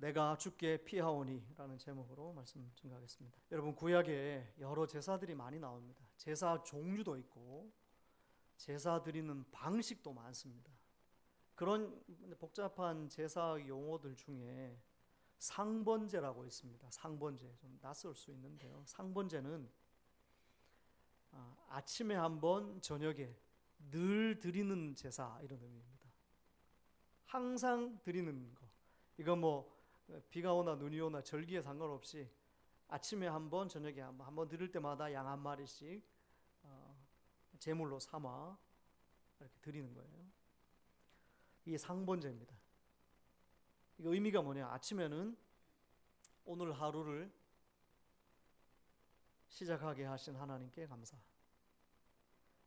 내가 주께 피하오니라는 제목으로 말씀 증가하겠습니다. 여러분 구약에 여러 제사들이 많이 나옵니다. 제사 종류도 있고 제사 드리는 방식도 많습니다. 그런 복잡한 제사 용어들 중에 상번제라고 있습니다. 상번제 좀 낯설 수 있는데요. 상번제는 아, 아침에 한 번, 저녁에 늘 드리는 제사 이런 의미입니다. 항상 드리는 거. 이거 뭐 비가 오나 눈이 오나 절기에 상관없이 아침에 한 번, 저녁에 한 번, 한번 드릴 때마다 양 한 마리씩 어, 제물로 삼아 이렇게 드리는 거예요. 이게 상번제입니다. 이거 의미가 뭐냐? 아침에는 오늘 하루를 시작하게 하신 하나님께 감사.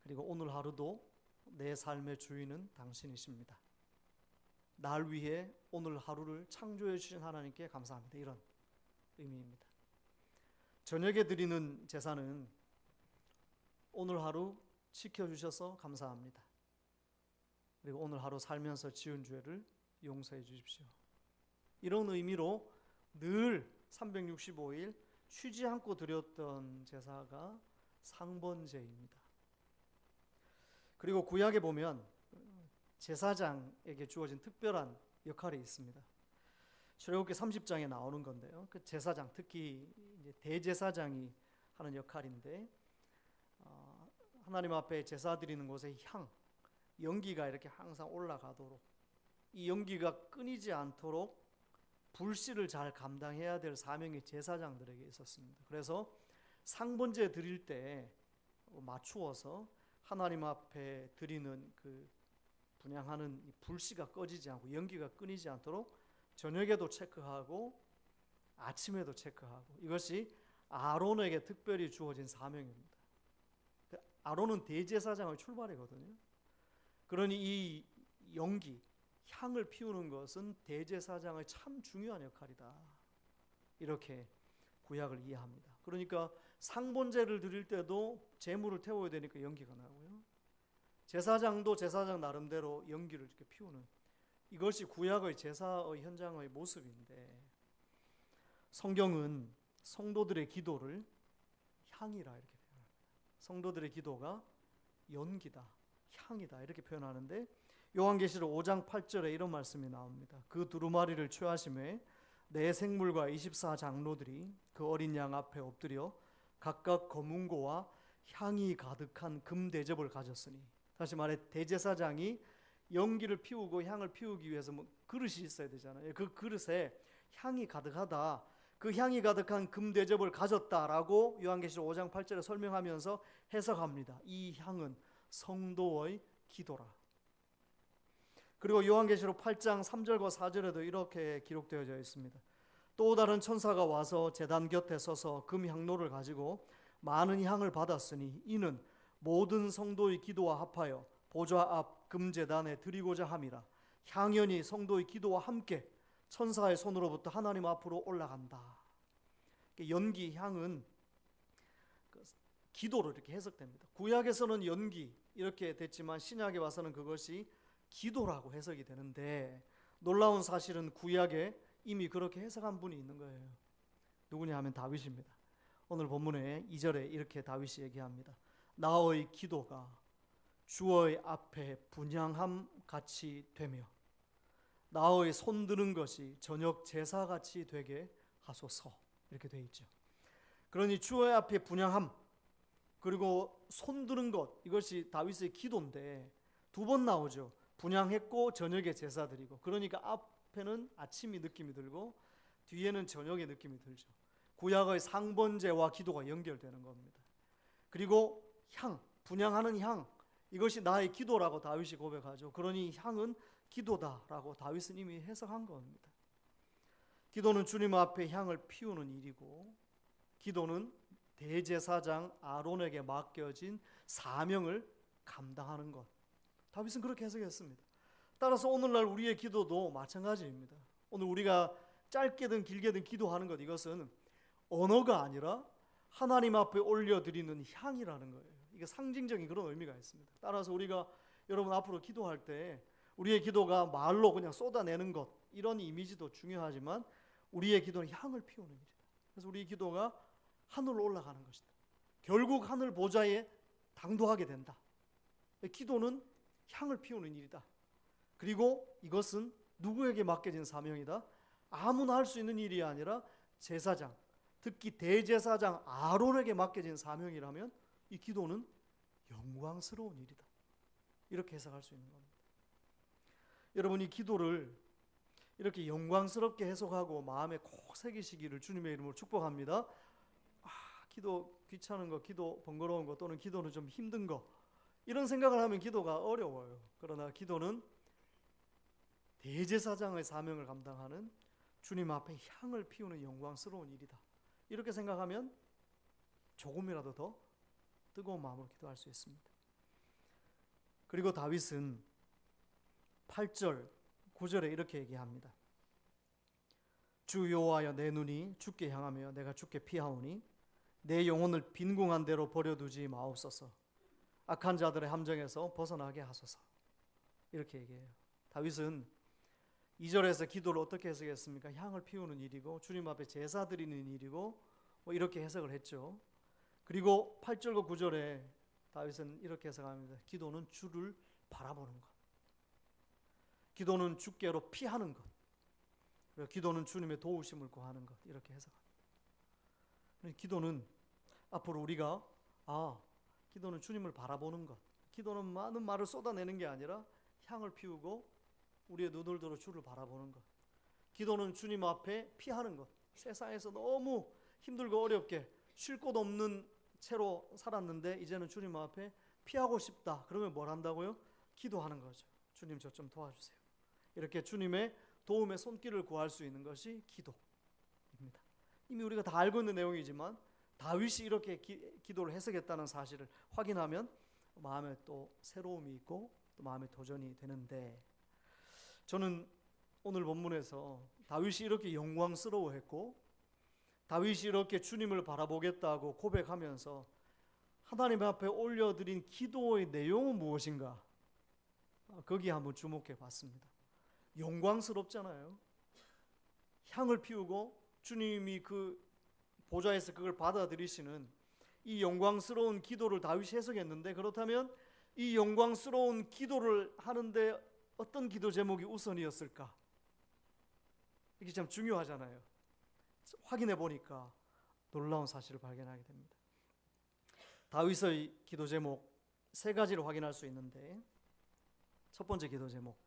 그리고 오늘 하루도 내 삶의 주인은 당신이십니다. 날 위해 오늘 하루를 창조해 주신 하나님께 감사합니다. 이런 의미입니다. 저녁에 드리는 제사는 오늘 하루 지켜 주셔서 감사합니다. 그리고 오늘 하루 살면서 지은 죄를 용서해 주십시오. 이런 의미로 늘 365일 쉬지 않고 드렸던 제사가 상번제입니다. 그리고 구약에 보면 제사장에게 주어진 특별한 역할이 있습니다. 출애굽기 30장에 나오는 건데요. 그 제사장 특히 대제사장이 하는 역할인데 어, 하나님 앞에 제사 드리는 곳에 향 연기가 이렇게 항상 올라가도록 이 연기가 끊이지 않도록 불씨를 잘 감당해야 될 사명이 제사장들에게 있었습니다. 그래서 상번제 드릴 때 맞추어서 하나님 앞에 드리는 그 분양하는 이 불씨가 꺼지지 않고 연기가 끊이지 않도록 저녁에도 체크하고 아침에도 체크하고 이것이 아론에게 특별히 주어진 사명입니다. 그 아론은 대제사장의 출발이거든요. 그러니 이 연기, 향을 피우는 것은 대제사장의 참 중요한 역할이다. 이렇게 구약을 이해합니다. 그러니까 상본제를 드릴 때도 제물을 태워야 되니까 연기가 나고요. 제사장도 제사장 나름대로 연기를 이렇게 피우는 이것이 구약의 제사의 현장의 모습인데 성경은 성도들의 기도를 향이라 이렇게 표현합니다. 성도들의 기도가 연기다, 향이다 이렇게 표현하는데 요한계시록 5장 8절에 이런 말씀이 나옵니다. 그 두루마리를 취하심에 내 생물과 24 장로들이 그 어린 양 앞에 엎드려 각각 검은고와 향이 가득한 금 대접을 가졌으니 다시 말해 대제사장이 연기를 피우고 향을 피우기 위해서 뭐 그릇이 있어야 되잖아요. 그 그릇에 향이 가득하다. 그 향이 가득한 금 대접을 가졌다라고 요한계시록 5장 8절에 설명하면서 해석합니다. 이 향은 성도의 기도라. 그리고 요한계시록 8장 3절과 4절에도 이렇게 기록되어져 있습니다. 또 다른 천사가 와서 제단 곁에 서서 금 향로를 가지고 많은 향을 받았으니 이는 모든 성도의 기도와 합하여 보좌 앞 금제단에 드리고자 함이라. 향연이 성도의 기도와 함께 천사의 손으로부터 하나님 앞으로 올라간다. 연기 향은 그 기도로 이렇게 해석됩니다. 구약에서는 연기 이렇게 됐지만 신약에 와서는 그것이 기도라고 해석이 되는데 놀라운 사실은 구약에 이미 그렇게 해석한 분이 있는 거예요. 누구냐 하면 다윗입니다. 오늘 본문에 2절에 이렇게 다윗이 얘기합니다. 나의 기도가 주의 앞에 분양함 같이 되며 나의 손드는 것이 저녁 제사 같이 되게 하소서 이렇게 돼 있죠. 그러니 주의 앞에 분양함 그리고 손드는 것 이것이 다윗의 기도인데 두 번 나오죠. 분양했고 저녁에 제사 드리고 그러니까 앞에는 아침이 느낌이 들고 뒤에는 저녁의 느낌이 들죠. 구약의 상번제와 기도가 연결되는 겁니다. 그리고 향 분양하는 향 이것이 나의 기도라고 다윗이 고백하죠. 그러니 향은 기도다라고 다윗은 이미 해석한 겁니다. 기도는 주님 앞에 향을 피우는 일이고 기도는 대제사장 아론에게 맡겨진 사명을 감당하는 것. 다윗은 그렇게 해석했습니다. 따라서 오늘날 우리의 기도도 마찬가지입니다. 오늘 우리가 짧게든 길게든 기도하는 것 이것은 언어가 아니라 하나님 앞에 올려드리는 향이라는 거예요. 이게 상징적인 그런 의미가 있습니다. 따라서 우리가 여러분 앞으로 기도할 때 우리의 기도가 말로 그냥 쏟아내는 것 이런 이미지도 중요하지만 우리의 기도는 향을 피우는 일이다. 그래서 우리 기도가 하늘로 올라가는 것이다. 결국 하늘 보좌에 당도하게 된다. 기도는 향을 피우는 일이다. 그리고 이것은 누구에게 맡겨진 사명이다? 아무나 할 수 있는 일이 아니라 제사장, 특히 대제사장 아론에게 맡겨진 사명이라면 이 기도는 영광스러운 일이다. 이렇게 해석할 수 있는 겁니다. 여러분 이 기도를 이렇게 영광스럽게 해석하고 마음에 꼭 새기시기를 주님의 이름으로 축복합니다. 아, 기도 귀찮은 거, 기도 번거로운 거 또는 기도는 좀 힘든 거 이런 생각을 하면 기도가 어려워요. 그러나 기도는 대제사장의 사명을 감당하는 주님 앞에 향을 피우는 영광스러운 일이다. 이렇게 생각하면 조금이라도 더 뜨거운 마음으로 기도할 수 있습니다. 그리고 다윗은 8절, 9절에 이렇게 얘기합니다. 주 여호와여 내 눈이 주께 향하며 내가 주께 피하오니 내 영혼을 빈궁한 대로 버려두지 마옵소서. 악한 자들의 함정에서 벗어나게 하소서. 이렇게 얘기해요. 다윗은 2절에서 기도를 어떻게 해석했습니까? 향을 피우는 일이고 주님 앞에 제사 드리는 일이고 뭐 이렇게 해석을 했죠. 그리고 8절과 9절에 다윗은 이렇게 해석합니다. 기도는 주를 바라보는 것. 기도는 주께로 피하는 것. 그리고 기도는 주님의 도우심을 구하는 것. 이렇게 해석합니다. 기도는 앞으로 우리가 아, 기도는 주님을 바라보는 것. 기도는 많은 말을 쏟아내는 게 아니라 향을 피우고 우리의 눈을 들어 주를 바라보는 것. 기도는 주님 앞에 피하는 것. 세상에서 너무 힘들고 어렵게 쉴 곳 없는 채로 살았는데 이제는 주님 앞에 피하고 싶다. 그러면 뭘 한다고요? 기도하는 거죠. 주님 저 좀 도와주세요. 이렇게 주님의 도움의 손길을 구할 수 있는 것이 기도입니다. 이미 우리가 다 알고 있는 내용이지만 다윗이 이렇게 기, 기도를 해석했다는 사실을 확인하면 마음에 또 새로움이 있고 또 마음에 도전이 되는데 저는 오늘 본문에서 다윗이 이렇게 영광스러워했고 다윗이 이렇게 주님을 바라보겠다고 고백하면서 하나님 앞에 올려드린 기도의 내용은 무엇인가? 거기에 한번 주목해 봤습니다. 영광스럽잖아요. 향을 피우고 주님이 그 보좌에서 그걸 받아들이시는 이 영광스러운 기도를 다윗이 해석했는데 그렇다면 이 영광스러운 기도를 하는데 어떤 기도 제목이 우선이었을까? 이게 참 중요하잖아요. 확인해 보니까 놀라운 사실을 발견하게 됩니다. 다윗의 기도 제목 세 가지를 확인할 수 있는데 첫 번째 기도 제목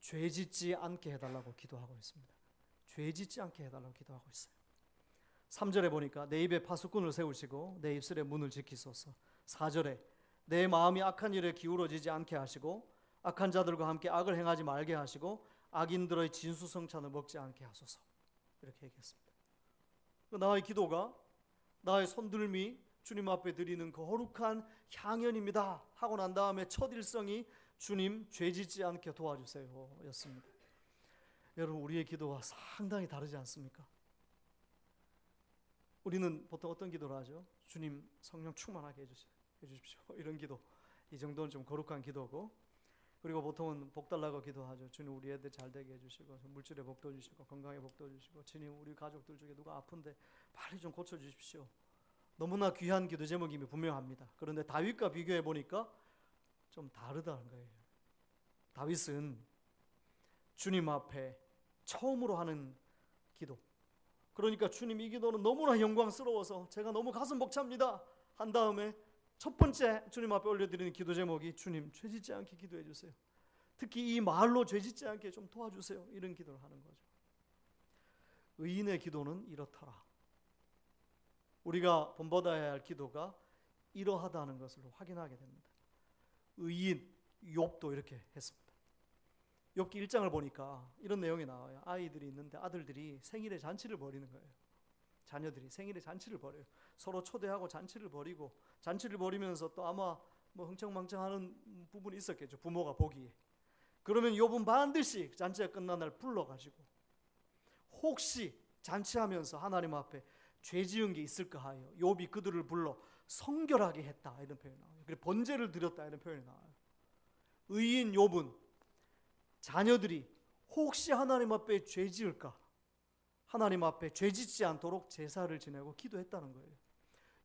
죄 짓지 않게 해달라고 기도하고 있습니다. 죄 짓지 않게 해달라고 기도하고 있어요. 3절에 보니까 내 입에 파수꾼을 세우시고 내 입술에 문을 지키소서. 4절에 내 마음이 악한 일에 기울어지지 않게 하시고 악한 자들과 함께 악을 행하지 말게 하시고 악인들의 진수성찬을 먹지 않게 하소서. 이렇게 얘기했습니다. 그 나의 기도가 나의 손들미 주님 앞에 드리는 그 거룩한 향연입니다. 하고 난 다음에 첫 일성이 주님 죄 짓지 않게 도와주세요. 였습니다. 여러분 우리의 기도와 상당히 다르지 않습니까? 우리는 보통 어떤 기도를 하죠? 주님 성령 충만하게 해주십시오. 이런 기도. 이 정도는 좀 거룩한 기도고 그리고 보통은 복 달라고 기도하죠. 주님 우리 애들 잘 되게 해주시고 물질에 복도 주시고 건강에 복도 주시고 주님 우리 가족들 중에 누가 아픈데 빨리 좀 고쳐 주십시오. 너무나 귀한 기도 제목임이 분명합니다. 그런데 다윗과 비교해 보니까 좀 다르다는 거예요. 다윗은 주님 앞에 처음으로 하는 기도. 그러니까 주님 이 기도는 너무나 영광스러워서 제가 너무 가슴 벅찹니다. 한 다음에 첫 번째 주님 앞에 올려드리는 기도 제목이 주님 죄짓지 않게 기도해 주세요. 특히 이 말로 죄짓지 않게 좀 도와주세요. 이런 기도를 하는 거죠. 의인의 기도는 이렇더라. 우리가 본받아야 할 기도가 이러하다는 것을 확인하게 됩니다. 의인 욥도 이렇게 했습니다. 욥기 1장을 보니까 이런 내용이 나와요. 아이들이 있는데 아들들이 생일에 잔치를 벌이는 거예요. 자녀들이 생일에 잔치를 벌여요. 서로 초대하고 잔치를 벌이고 잔치를 벌이면서 또 아마 뭐 흥청망청하는 부분이 있었겠죠. 부모가 보기에. 그러면 욥은 반드시 잔치가 끝난 날 불러가지고 혹시 잔치하면서 하나님 앞에 죄 지은 게 있을까 하여 욥이 그들을 불러 성결하게 했다 이런 표현이 나와요. 그리고 번제를 드렸다 이런 표현이 나와요. 의인 욥은 자녀들이 혹시 하나님 앞에 죄 지을까? 하나님 앞에 죄 짓지 않도록 제사를 지내고 기도했다는 거예요.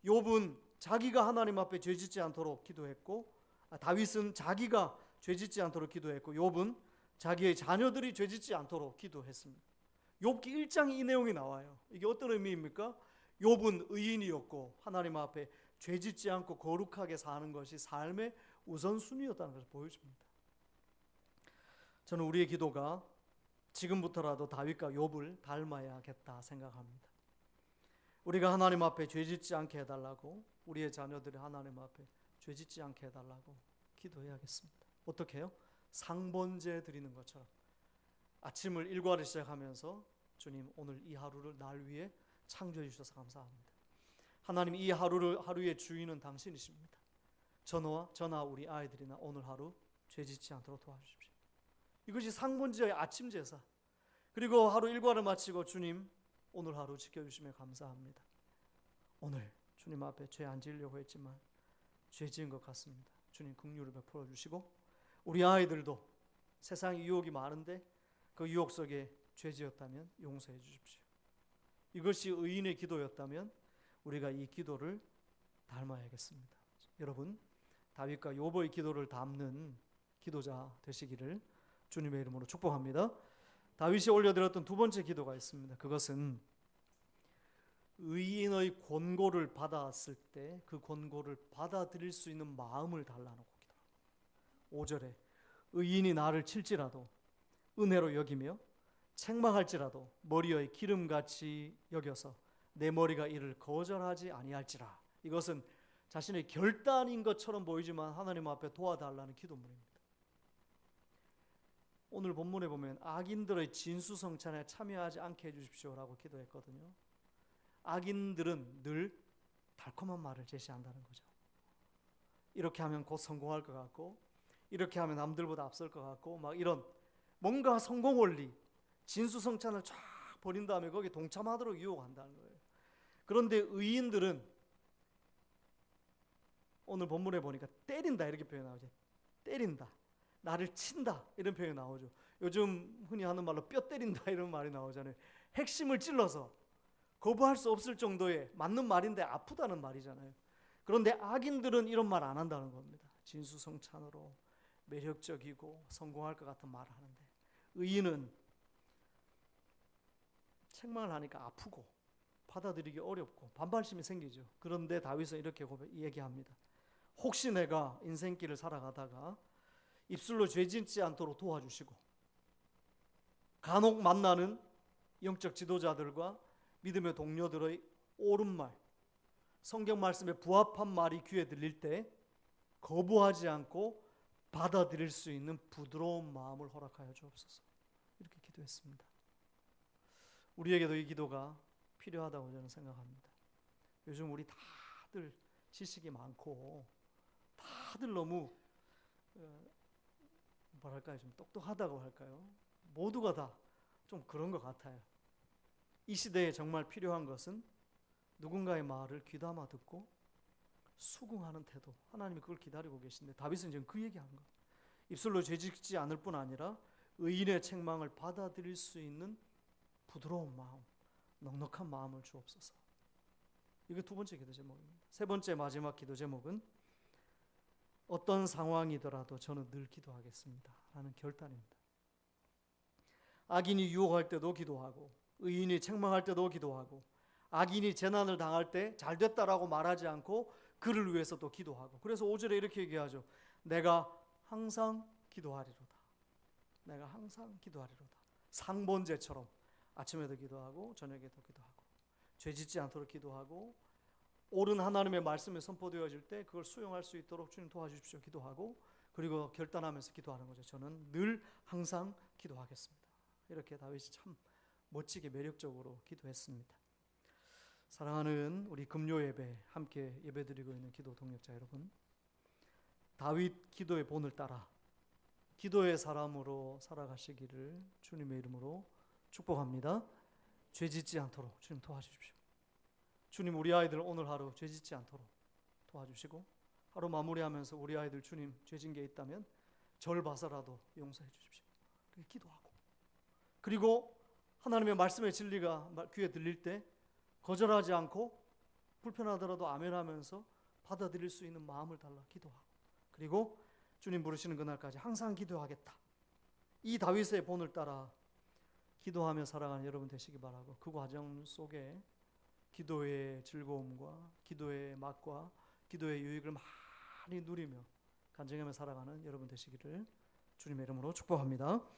욥은 자기가 하나님 앞에 죄 짓지 않도록 기도했고 아, 다윗은 자기가 죄 짓지 않도록 기도했고 욥은 자기의 자녀들이 죄 짓지 않도록 기도했습니다. 욥기 1장에 이 내용이 나와요. 이게 어떤 의미입니까? 욥은 의인이었고 하나님 앞에 죄 짓지 않고 거룩하게 사는 것이 삶의 우선순위였다는 것을 보여줍니다. 저는 우리의 기도가 지금부터라도 다윗과 욥을 닮아야겠다 생각합니다. 우리가 하나님 앞에 죄 짓지 않게 해달라고 우리의 자녀들이 하나님 앞에 죄 짓지 않게 해달라고 기도해야겠습니다. 어떻게 해요? 상번제 드리는 것처럼 아침을 일과를 시작하면서 주님 오늘 이 하루를 날 위해 창조해 주셔서 감사합니다. 하나님 이 하루를 하루의 주인은 당신이십니다. 저와 저나 우리 아이들이나 오늘 하루 죄 짓지 않도록 도와주십시오. 이것이 상번제의 아침 제사. 그리고 하루 일과를 마치고 주님 오늘 하루 지켜주시며 감사합니다. 오늘 주님 앞에 죄 안 지으려고 했지만 죄 지은 것 같습니다. 주님 긍휼을 베풀어 주시고 우리 아이들도 세상 유혹이 많은데 그 유혹 속에 죄 지었다면 용서해 주십시오. 이것이 의인의 기도였다면 우리가 이 기도를 닮아야겠습니다. 여러분 다윗과 욥의 기도를 담는 기도자 되시기를 주님의 이름으로 축복합니다. 다윗이 올려드렸던 두 번째 기도가 있습니다. 그것은 의인의 권고를 받았을 때 그 권고를 받아들일 수 있는 마음을 달라놓고 기도합니다. 5절에 의인이 나를 칠지라도 은혜로 여기며 책망할지라도 머리의 기름같이 여겨서 내 머리가 이를 거절하지 아니할지라. 이것은 자신의 결단인 것처럼 보이지만 하나님 앞에 도와달라는 기도문입니다. 오늘 본문에 보면 악인들의 진수성찬에 참여하지 않게 해주십시오라고 기도했거든요. 악인들은 늘 달콤한 말을 제시한다는 거죠. 이렇게 하면 곧 성공할 것 같고, 이렇게 하면 남들보다 앞설 것 같고, 막 이런 뭔가 성공 원리, 진수성찬을 쫙 버린 다음에 거기 동참하도록 유혹한다는 거예요. 그런데 의인들은 오늘 본문에 보니까 때린다 이렇게 표현 나오죠. 때린다. 나를 친다 이런 표현이 나오죠. 요즘 흔히 하는 말로 뼈 때린다 이런 말이 나오잖아요. 핵심을 찔러서 거부할 수 없을 정도의 맞는 말인데 아프다는 말이잖아요. 그런데 악인들은 이런 말 안 한다는 겁니다. 진수성찬으로 매력적이고 성공할 것 같은 말을 하는데 의인은 책망을 하니까 아프고 받아들이기 어렵고 반발심이 생기죠. 그런데 다윗은 이렇게 얘기합니다. 혹시 내가 인생길을 살아가다가 입술로 죄 짓지 않도록 도와주시고 간혹 만나는 영적 지도자들과 믿음의 동료들의 옳은 말, 성경 말씀에 부합한 말이 귀에 들릴 때 거부하지 않고 받아들일 수 있는 부드러운 마음을 허락하여 주옵소서. 이렇게 기도했습니다. 우리에게도 이 기도가 필요하다고 저는 생각합니다. 요즘 우리 다들 지식이 많고 다들 너무 어, 뭐랄까요 좀 똑똑하다고 할까요? 모두가 다 좀 그런 것 같아요. 이 시대에 정말 필요한 것은 누군가의 말을 귀담아 듣고 수긍하는 태도. 하나님이 그걸 기다리고 계신데 다윗은 지금 그 얘기하는 거예요. 입술로 죄짓지 않을 뿐 아니라 의인의 책망을 받아들일 수 있는 부드러운 마음, 넉넉한 마음을 주옵소서. 이게 두 번째 기도 제목입니다. 세 번째 마지막 기도 제목은 어떤 상황이더라도 저는 늘 기도하겠습니다. 라는 결단입니다. 악인이 유혹할 때도 기도하고 의인이 책망할 때도 기도하고 악인이 재난을 당할 때 잘 됐다라고 말하지 않고 그를 위해서도 기도하고 그래서 5절에 이렇게 얘기하죠. 내가 항상 기도하리로다. 내가 항상 기도하리로다. 상번제처럼 아침에도 기도하고 저녁에도 기도하고 죄 짓지 않도록 기도하고 옳은 하나님의 말씀이 선포되어질 때 그걸 수용할 수 있도록 주님 도와주십시오. 기도하고 그리고 결단하면서 기도하는 거죠. 저는 늘 항상 기도하겠습니다. 이렇게 다윗이 참 멋지게 매력적으로 기도했습니다. 사랑하는 우리 금요 예배 함께 예배드리고 있는 기도 동역자 여러분. 다윗 기도의 본을 따라 기도의 사람으로 살아가시기를 주님의 이름으로 축복합니다. 죄 짓지 않도록 주님 도와주십시오. 주님 우리 아이들 오늘 하루 죄 짓지 않도록 도와주시고 하루 마무리하면서 우리 아이들 주님 죄진 게 있다면 절 봐서라도 용서해 주십시오. 그렇게 기도하고 그리고 하나님의 말씀의 진리가 말- 귀에 들릴 때 거절하지 않고 불편하더라도 아멘하면서 받아들일 수 있는 마음을 달라 기도하고 그리고 주님 부르시는 그날까지 항상 기도하겠다. 이 다윗의 본을 따라 기도하며 살아가는 여러분 되시기 바라고 그 과정 속에 기도의 즐거움과 기도의 맛과 기도의 유익을 많이 누리며 간증하며 살아가는 여러분 되시기를 주님의 이름으로 축복합니다.